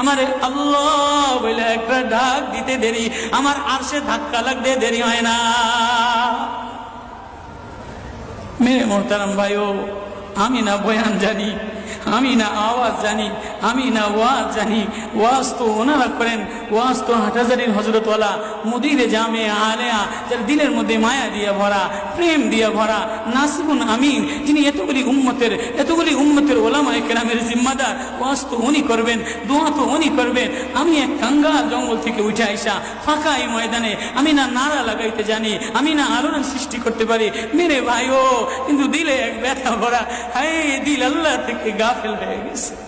আমার আল্লাহ বলে একটা ডাক দিতে দেরি, আমার আর সে ধাক্কা লাগতে দেরি হয় না। মেরে মোহতারাম ভাইও, আমি না বয়ান জানি, আমি না আওয়াজ জানি, আমি না ওয়াজ জানি, ওয়াজ তো ওনারা করেন, ওয়াজ তো হাটাজারির হজরতওয়ালা মুদিরে জামে আলেয়া, যার দিলের মধ্যে মায়া দিয়ে ভরা, প্রেম দিয়ে ভরা নাসিবুন আমিন, যিনি এতগুলি উম্মতের, এতগুলি উম্মতের ওলামায় কেরামের জিম্মাদার। ওয়াজ তো উনি করবেন, দোয়া তো উনি করবেন। আমি এক কাঙ্গাল জঙ্গল থেকে উঠে আইসা ফাঁকা এই ময়দানে আমি না নাড়া লাগাইতে জানি, আমি না আলোড়ন সৃষ্টি করতে পারি। মেরে ও, কিন্তু দিলে এক ব্যথা ভরা। হাই দিল আল্লাহ থেকে গাফেল হয়ে গেছে।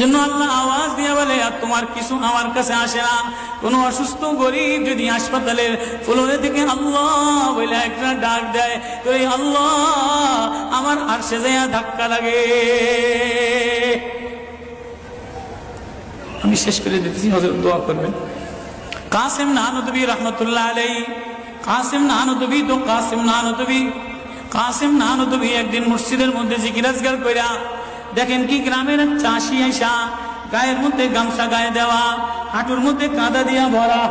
জন্য আল্লাহ আওয়াজ দিয়ে বলে, আর তোমার কিছু আমার কাছে আসে না। কোনো অসুস্থ গরিব যদি হাসপাতালের ফ্লোরে থেকে আল্লাহ বলে একটা ডাক দেয়, তো এই আল্লাহ আমার আর সে যায় ধাক্কা লাগে। আমি শেষ করে দিতেছি হজরত দোয়া করবেন। কাসেম নানদবী রহমতুল্লাহ আলাই কাসেম নানদবী তো কাসেম নানদবী কাসেম নানদবী একদিন মসজিদের মধ্যে জিকিরাজগার কইরা দেখেন কি গ্রামের চাষি আইসা, গায়ের মধ্যে গামছা গায়ে দেওয়া, হাঁটুর মধ্যে কাদা দিয়া ভরা।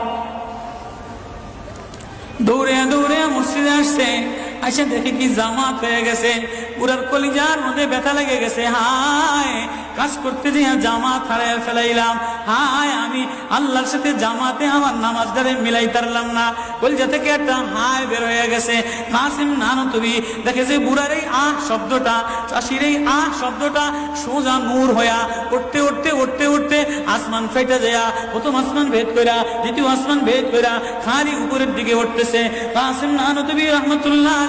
দৌড়ে দৌড়ে মসজিদে আসছে আসে দেখে কি জামাত হয়ে গেছে। পুরার কলিজার মধ্যে ব্যথা লেগে গেছে। হায়, কাজ করতে যে জামাত হারায় ফেলাইলাম। হায়, আমি আল্লাহর সাথে জামাতে আমার নামাজদারে মিলাই তারলাম না। কলিজা থেকে একটা হায় বের হয়ে গেছে। কাসিম নানো, তুমি দেখে যে বুড়ার এই আহ শব্দটা? চাষির এই আহ শব্দটা সোজা নূর হইয়া উঠতে উঠতে উঠতে উঠতে আসমান ফেটে যায়। প্রথম আসমান ভেদ কইরা, দ্বিতীয় আসমান ভেদ কইরা খালি উপরের দিকে উঠতেছে। কাসিম নানো, তুমি রহমতুল্লাহ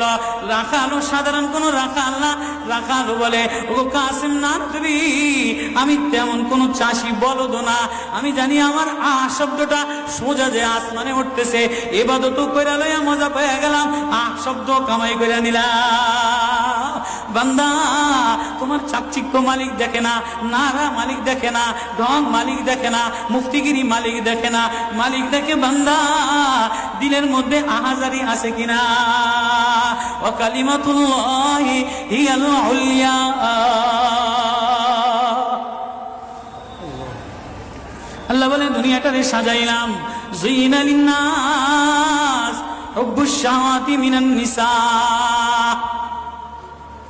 লয়াল রাখালো সাধারণ কোন রাখাল না। রাখালো বলে ও কাসিম না নতবি আমি তেমন কোন চাষি বলদ না। আমি জানি আমার আহ শব্দটা সোজা যে আসমানে উঠতেছে। এবাদত কইরা লইয়া মজা পেয়ে গেলাম আহ শব্দ কামাই করে নিলাম। বান্দা, তোমার চাকচিক্য মালিক দেখে না, নারা মালিক দেখে না, ঢং মালিক দেখে না, মুফতিগিরি মালিক দেখে না। মালিক দেখে বান্দা, দিলের মধ্যে আহাজারি আছে কিনা? আল্লাহ বলেন, দুনিয়াটারে সাজাইলাম।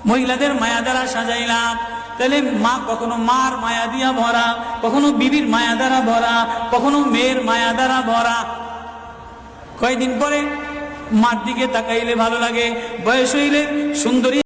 মহিলাদের মায়া দ্বারা সাজাইলাম। তাহলে মা কখনো মার মায়া দিয়া ভরা, কখনো বিবির মায়া দ্বারা ভরা, কখনো মেয়ের মায়া দ্বারা ভরা। কয়দিন পরে মার দিকে তাকাইলে ভালো লাগে। বয়স হইলে সুন্দরী